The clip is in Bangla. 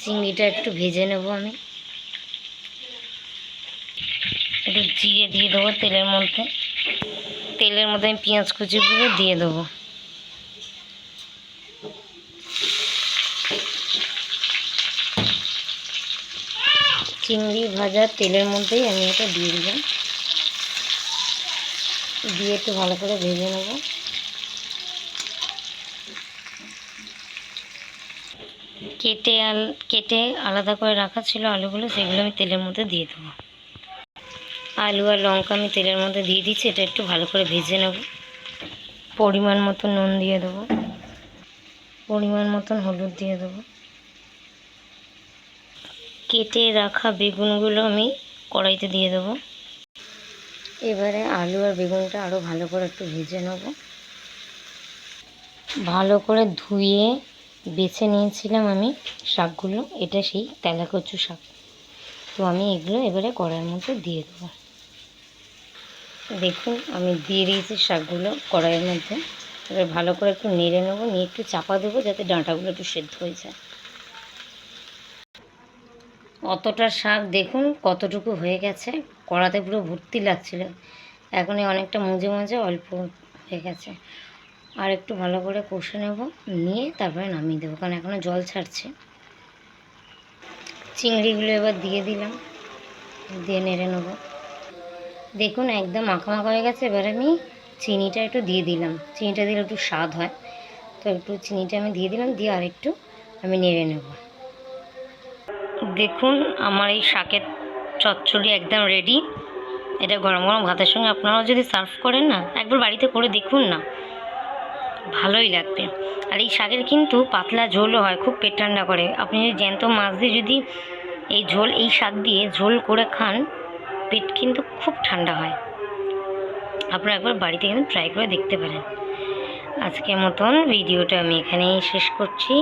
চিংড়িটা একটু ভেজে নেব আমি। একটু জিরে দিয়ে দেবো তেলের মধ্যে। তেলের মধ্যে আমি পেঁয়াজ কুচিগুলো দিয়ে দেবো। চিংড়ি ভাজা তেলের মধ্যেই আমি এটা দিয়ে দিলাম দিয়ে একটু ভালো করে ভেজে নেব। কেটে আল, কেটে আলাদা করে রাখা ছিল আলুগুলো, সেগুলো আমি তেলের মধ্যে দিয়ে দেবো। আলু আর লঙ্কা আমি তেলের মধ্যে দিয়ে দিচ্ছি, এটা একটু ভালো করে ভেজে নেব। পরিমাণ মতো নুন দিয়ে দেবো। পরিমাণ মতন হলুদ দিয়ে দেবো। কেটে রাখা বেগুনগুলো আমি কড়াইতে দিয়ে দেবো। এবারে আলু আর বেগুনটা আরও ভালো করে একটু ভেজে নেব। ভালো করে ধুয়ে বেছে নিয়েছিলাম আমি শাকগুলো। এটা সেই তেলাকচু শাক। তো আমি এগুলো এবারে কড়াইয়ের মধ্যে দিয়ে দেবো। দেখুন, আমি দিয়ে দিয়েছি শাকগুলো কড়াইয়ের মধ্যে। এবার ভালো করে একটু নেড়ে নেব, নিয়ে একটু চাপা দেবো যাতে ডাঁটাগুলো একটু সেদ্ধ হয়ে যায়। অতটা শাক দেখুন কতটুকু হয়ে গেছে। কড়াতে পুরো ভর্তি লাগছিল। এখন এই অনেকটা মুজে মুজে অল্প হয়ে গেছে। আর একটু ভালো করে কষে নেব। নিয়ে তারপরে নামিয়ে দেবো, কারণ এখনও জল ছাড়ছে। চিংড়িগুলো এবার দিয়ে দিলাম। দিয়ে নেড়ে নেব। দেখুন, একদম মাখা মাখা হয়ে গেছে। এবার আমি চিনিটা একটু দিয়ে দিলাম। চিনিটা দিলে একটু স্বাদ হয়। তো একটু চিনিটা আমি দিয়ে দিলাম, দিয়ে আর একটু আমি নেড়ে নেব। দেখুন, আমার এই শাকের চচ্চড়ি একদম রেডি এটা গরম গরম ভাতের সঙ্গে আপনারাও যদি সার্ভ করেন না, একবার বাড়িতে করে দেখুন না। ভালোই লাগবে। আর এই শাকের কিন্তু পাতলা ঝোলও হয়, খুব পেট ঠান্ডা করে। আপনি যদি জ্যান্ত মাছ দিয়ে যদি এই ঝোল, এই শাক দিয়ে ঝোল করে খান, পেট কিন্তু খুব ঠান্ডা হয়। আপনারা একবার বাড়িতে কিন্তু ট্রাই করে দেখতে পারেন। আজকের মতন ভিডিওটা আমি এখানেই শেষ করছি।